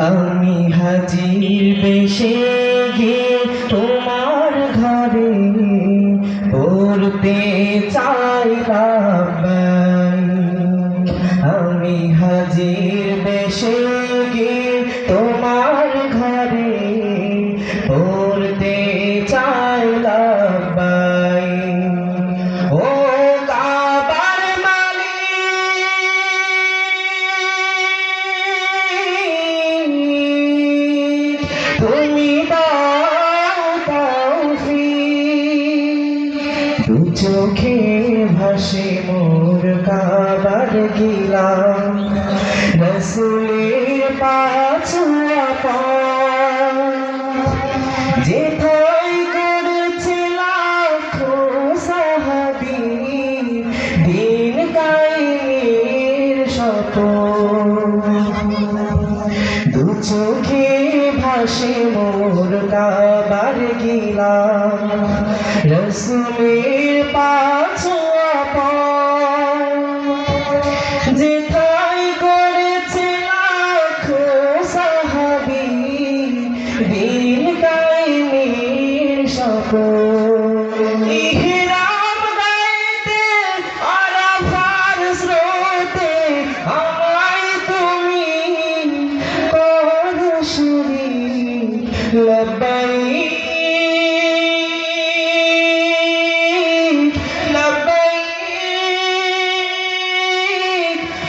আমি হাজির বেশে গে তোমার ঘরে পড়তে চাই আমি হাজির বেশে চোখে ভাসে মোর কাবার গিলাম। রসুলের পাছুয়া সাহাবি দু চোখে ভাসে মোর কাবার গিলাম রসুলের পাছো Oh. করেছে দিন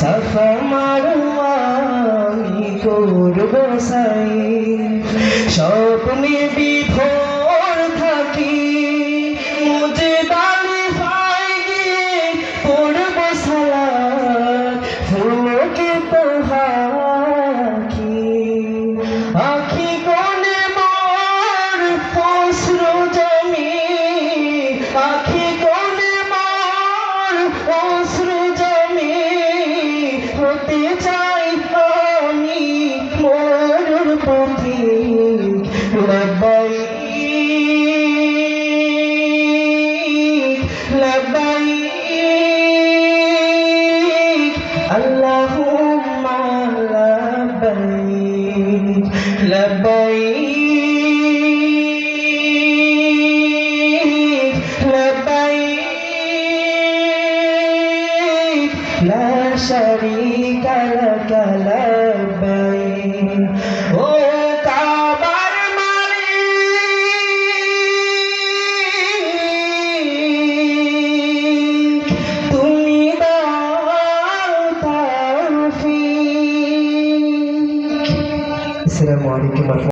সাফা মারোয়া আমি করব সাই। স্বপ্নে বিভোর لا شريك لك لبيك السلام عليكم ورحمة